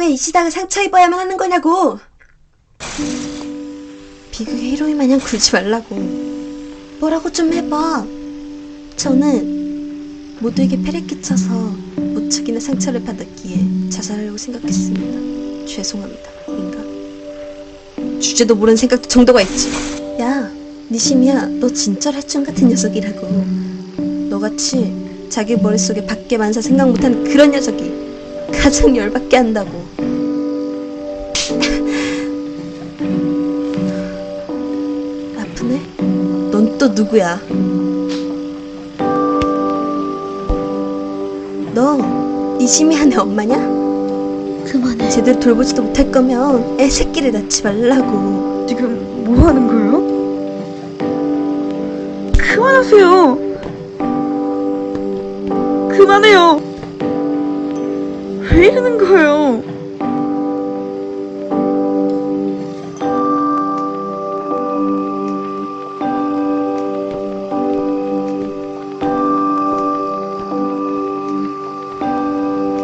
왜 이 시당을 상처 입어야만 하는 거냐고! 비극의 히로인 마냥 굴지 말라고. 뭐라고 좀 해봐. 저는 모두에게 패를 끼쳐서 무척이나 상처를 받았기에 자살하려고 생각했습니다. 죄송합니다. 인가? 주제도 모르는 생각도 정도가 있지. 야, 니시미야, 너 진짜 해충 같은 녀석이라고. 너같이 자기 머릿속에 밖에 만사 생각 못하는 그런 녀석이 가장 열받게 한다고. 아프네? 넌 또 누구야? 너 이시미한의 엄마냐? 그만해. 제대로 돌보지도 못할 거면 애 새끼를 낳지 말라고. 지금 뭐 하는 거예요? 그만하세요. 그만해요. 왜 이러는 거예요?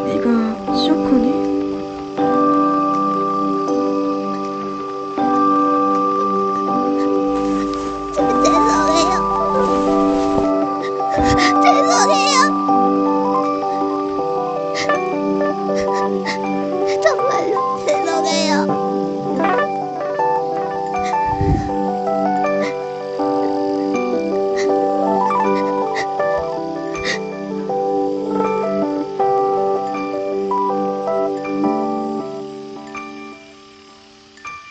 네가 쇼코니? 죄송해요. 죄송해요. 정말로 죄송해요.